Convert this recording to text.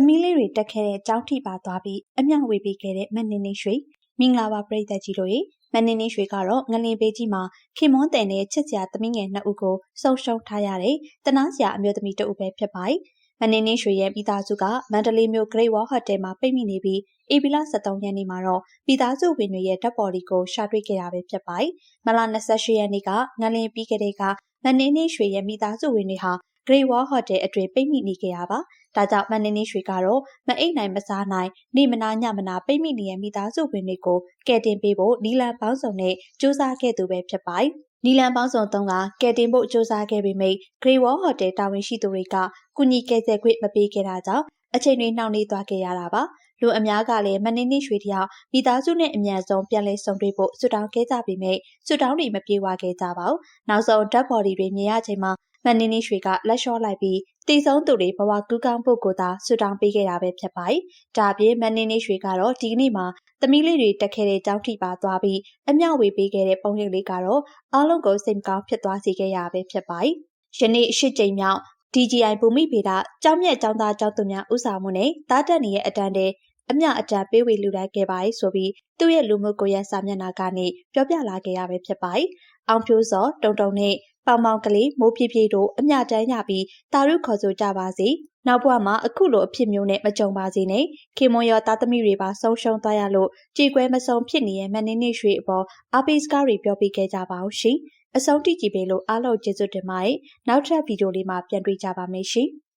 သမီးလေးတွေတက်ခဲ့တဲ့ကျောင်းထိပါသွားပြီးအမျှဝေပေးခဲ့တဲ့မနေနေရွှေမင်္ဂလာပါပရိသတ်ကြီးတို့ရေမနေနေရွှေကတော့ငလင်ပေးကြီးမှာခင်မွန်းတယ်နဲ့ချစ်စရာသမီးငယ်နှစ်ဦးကိုဆုံရှုံထားရတဲ့တနာစရာအမျိုးသမီးတဦးပဲဖြစ်ပါတယ်မနေနေရွှေရဲ့မိသားစုကမန္တလေးမြို့ Great Wall Hotel မှာပိတ်မိနေပြီးဧပြီလ23ရက်နေ့မှာတော့မိသားစုဝင်တွေရဲ့ဓာတ်ပေါ်ဒီကိုရှာတွေ့ခဲ့တာပဲဖြစ်ပါတယ်။မလ28ရက်နေ့ကငလင်ပြီးကလေးကမနေနေရွှေရဲ့မိသားစုဝင်တွေဟာ Great Wall Hotel အတွင်းပိတ်မိနေကြရပါ။ဒါကြောင့်မနေနေရွှေကတော့မအိတ်နိုင်မစားနိုင်နေမနာညမနာပိတ်မိနေတဲ့မိသားစုဝင်တွေကိုကယ်တင်ပေးဖို့နီလန်ပေါင်းစုံနဲ့စူးစမ်းခဲ့သူပဲဖြစ်ပါတယ်။နီလန်ပေါင်းစုံသုံးကကယ်တင်ဖို့စူးစမ်းခဲ့ပေမယ့် Great Wall Hotel တာဝန်ရှိသူတွေကကုညီကယ်ဆယ်ခွင့်မပေးခဲ့တာကြောင့်အချိန်တွေနှောင့်နှေးသွားခဲ့ရတာပါ။လူအများကလည်းမနေနေရွှေတယောက်မိသားစုနဲ့အမြန်ဆုံးပြန်လည်ဆုံတွေ့ဖို့ဆွတောင်းခဲ့ကြပေမယ့်ဆွတောင်းတွေမပြေဝခဲ့ကြပါဘူး။နောက်ဆုံးဓာတ်ဘော်ဒီတွေမြင်ရချိန်မှာ မန်နီနီရွှေကလက်လျှော့လိုက်ပြီးတည်ဆုံးသူတွေဘဝကူးကောင်းဖို့ကိုသာဆွတောင်းပေးခဲ့တာပဲဖြစ်ပါတယ်။ဒါအပြင်မန်နီနီရွှေကတော့ဒီကနေ့မှာသမီးလေးတွေတက်ခဲ့တဲ့ကြောင်းထိပါသွားပြီးအမျှဝေပေးခဲ့တဲ့ပုံရိပ်လေးကတော့အားလုံးကိုစိတ်မကောင်းဖြစ်သွားစေခဲ့ရပဲဖြစ်ပါတယ်။ယနေ့အရှိကြိမ်မြောက် DGI ဘူမိဗေဒကျောင်းမြတ်ကျောင်းသားကျောင်းသူများဥဆောင်မှုနဲ့တားတက်နေရဲ့အတန်းတဲ့ အမျှအတန်းပေးဝေလူလိုက်ခဲ့ပါတယ်ဆိုပြီးသူ့ရဲ့လူမှုကွန်ရက်စာမျက်နှာကနေပြောပြလာခဲ့ရပဲဖြစ်ပါတယ်။အောင်ဖြိုးစောတုံတုံနဲ့ပေါင်ပေါင်ကလေးမိုးပြေးပြေးတို့အမျှတန်းရပြီးတာရုခေါ်ဆိုကြပါစေ။နောက်ဘဝမှာအခုလိုအဖြစ်မျိုးနဲ့မကြုံပါစေနဲ့ခင်မွန်ရောသားသမီးတွေပါဆုံးရှုံးသွားရလို့ကြေကွဲမဆုံးဖြစ်နေတဲ့မန်နေနေရွှေအပေါ်အပိစကားတွေပြောပြခဲ့ကြပါဦးရှင်။အဆုံးထိကြည့်ပေးလို့အားလုံးကျေးဇူးတင်ပါတယ်။နောက်ထပ်ဗီဒီယိုလေးမှာပြန်တွေ့ကြပါမယ်ရှင်။